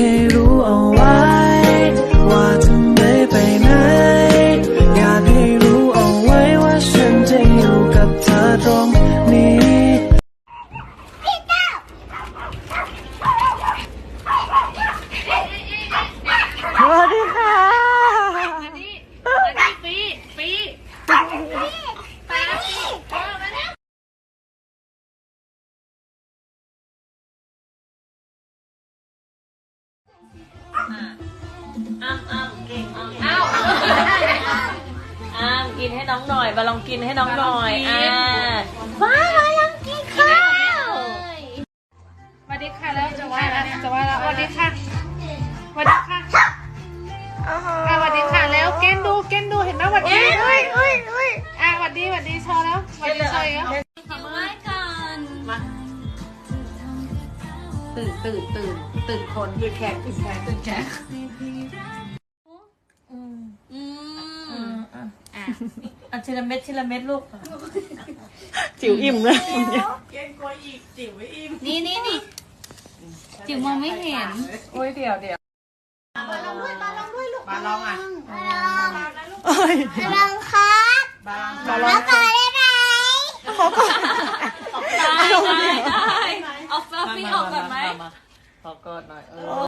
ใอ้ำอ้ำเก่งอ้ำเอ้าอ้ำกินให้น้องหน่อยมาลองกินให้น้องหน่อยมาลองกินอ่ามามาลองกินข้าวสวัสดีค่ะแล้วจะว่าแล้วจะว่าแล้วสวัสดีค่ะสวัสดีค่ะอะสวัสดีค่ะแล้วเกนดูเกนดูเห็นไหมสวัสดีเฮ้ยเฮ้ยเฮ้ยอะสวัสดีสวัสดีโชว์แล้วสวัสดี ตื่นตื่นตื่นตื่นคนตื่นแขกตื่นแขกตื่นแขกอะทีละเม็ดทีละเม็ดลูกจิ๋วอิ่มเลยนี่นี่นี่จิ๋วมองไม่เห็นโอ้ยเดี๋ยวเดี๋ยวลองครับมาลแล้อวงก็ได้ไหมได้ได้ได้เอา ฟลัฟฟี่ออกก่อนไหม ขอกอดหน่อยเออ